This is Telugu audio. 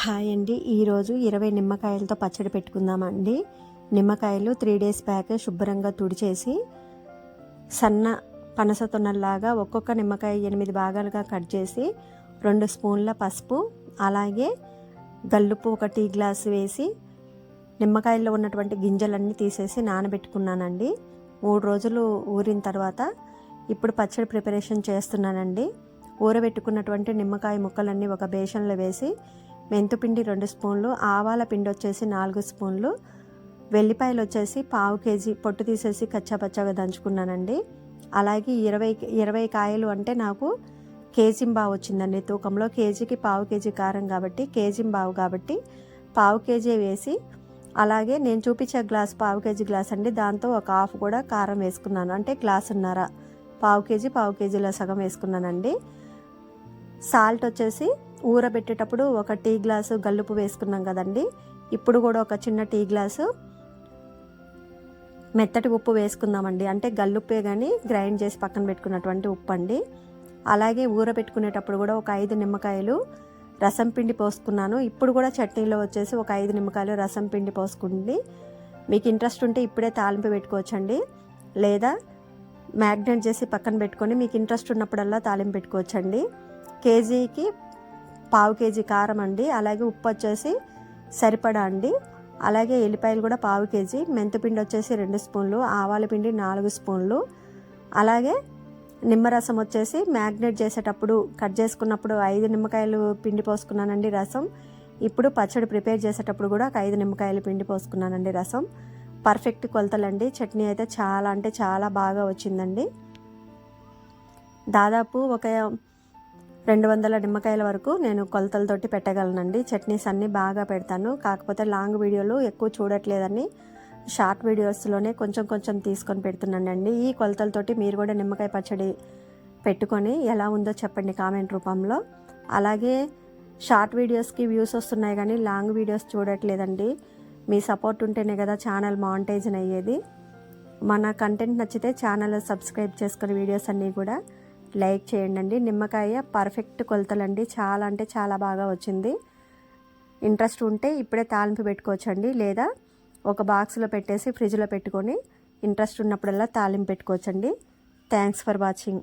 హాయ్ అండి. ఈరోజు ఇరవై నిమ్మకాయలతో పచ్చడి పెట్టుకుందామండి. నిమ్మకాయలు త్రీ డేస్ బ్యాక్ శుభ్రంగా తుడిచేసి సన్న పనస తొన్నల్లాగా ఒక్కొక్క నిమ్మకాయ ఎనిమిది భాగాలుగా కట్ చేసి రెండు స్పూన్ల పసుపు అలాగే గల్లుపు ఒక టీ గ్లాస్ వేసి నిమ్మకాయల్లో ఉన్నటువంటి గింజలన్నీ తీసేసి నానబెట్టుకున్నానండి. మూడు రోజులు ఊరిన తర్వాత ఇప్పుడు పచ్చడి ప్రిపరేషన్ చేస్తున్నానండి. ఊరబెట్టుకున్నటువంటి నిమ్మకాయ ముక్కలన్నీ ఒక బేషన్లో వేసి మెంతుపిండి రెండు స్పూన్లు ఆవాల పిండి వచ్చేసి నాలుగు స్పూన్లు వెల్లిపాయలు వచ్చేసి పావు కేజీ పొట్టు తీసేసి కచ్చాపచ్చాగా దంచుకున్నానండి. అలాగే ఇరవై ఇరవై కాయలు అంటే నాకు కేజీంబావు వచ్చిందండి. తూకంలో కేజీకి పావు కేజీ కారం కాబట్టి కేజీంబావు కాబట్టి పావు కేజీ వేసి అలాగే నేను చూపించే గ్లాస్ పావు కేజీ గ్లాస్ అండి. దాంతో ఒక హాఫ్ కూడా కారం వేసుకున్నాను. అంటే గ్లాస్ ఉన్నారా పావు కేజీ పావు కేజీలో సగం వేసుకున్నానండి. సాల్ట్ వచ్చేసి ఊరబెట్టేటప్పుడు ఒక టీ గ్లాసు గల్లుపు వేసుకున్నాం కదండి. ఇప్పుడు కూడా ఒక చిన్న టీ గ్లాసు మెత్తటి ఉప్పు వేసుకుందామండి. అంటే గల్లుప్పే కానీ గ్రైండ్ చేసి పక్కన పెట్టుకున్నటువంటి ఉప్పు అండి అలాగే ఊరబెట్టుకునేటప్పుడు కూడా ఒక ఐదు నిమ్మకాయలు రసం పిండి పోసుకున్నాను. ఇప్పుడు కూడా చట్నీలో వచ్చేసి ఒక ఐదు నిమ్మకాయలు రసం పిండి పోసుకుండి. మీకు ఇంట్రెస్ట్ ఉంటే ఇప్పుడే తాలింపు పెట్టుకోవచ్చండి. లేదా మ్యాగ్నెట్ చేసి పక్కన పెట్టుకొని మీకు ఇంట్రెస్ట్ ఉన్నప్పుడల్లా తాలింపు పెట్టుకోవచ్చండి. కేజీకి పావు కేజీ కారం అండి. అలాగే ఉప్పు వచ్చేసి సరిపడా అండి. అలాగే ఎల్లిపాయలు కూడా పావు కేజీ. మెంతిపిండి వచ్చేసి రెండు స్పూన్లు ఆవాల పిండి నాలుగు స్పూన్లు. అలాగే నిమ్మరసం వచ్చేసి మ్యాగ్నేట్ చేసేటప్పుడు కట్ చేసుకున్నప్పుడు ఐదు నిమ్మకాయలు పిండి పోసుకున్నానండి రసం. ఇప్పుడు పచ్చడి ప్రిపేర్ చేసేటప్పుడు కూడా ఒక ఐదు నిమ్మకాయలు పిండి పోసుకున్నానండి రసం. పర్ఫెక్ట్ కొలతలండి. చట్నీ అయితే చాలా అంటే చాలా బాగా వచ్చిందండి. దాదాపు ఒక రెండు వందల నిమ్మకాయల వరకు నేను కొలతలతోటి పెట్టగలనండి. చట్నీస్ అన్నీ బాగా పెడతాను. కాకపోతే లాంగ్ వీడియోలు ఎక్కువ చూడట్లేదని షార్ట్ వీడియోస్లోనే కొంచెం కొంచెం తీసుకొని పెడుతున్నానండి. ఈ కొలతలతోటి మీరు కూడా నిమ్మకాయ పచ్చడి పెట్టుకొని ఎలా ఉందో చెప్పండి కామెంట్ రూపంలో. అలాగే షార్ట్ వీడియోస్కి వ్యూస్ వస్తున్నాయి కానీ లాంగ్ వీడియోస్ చూడట్లేదండి. మీ సపోర్ట్ ఉంటేనే కదా ఛానల్ మానిటైజన్ అయ్యేది. మన కంటెంట్ నచ్చితే ఛానల్ సబ్స్క్రైబ్ చేసుకుని వీడియోస్ అన్నీ కూడా లైక్ చేయండి నిమ్మకాయ పర్ఫెక్ట్ కొలతలండి. చాలా అంటే చాలా బాగా వచ్చింది. ఇంట్రెస్ట్ ఉంటే ఇప్పుడే తాలింపు పెట్టుకోవచ్చండి. లేదా ఒక బాక్స్లో పెట్టేసి ఫ్రిడ్జ్లో పెట్టుకొని ఇంట్రెస్ట్ ఉన్నప్పుడల్లా తాలింపు పెట్టుకోవచ్చండి. Thanks for watching.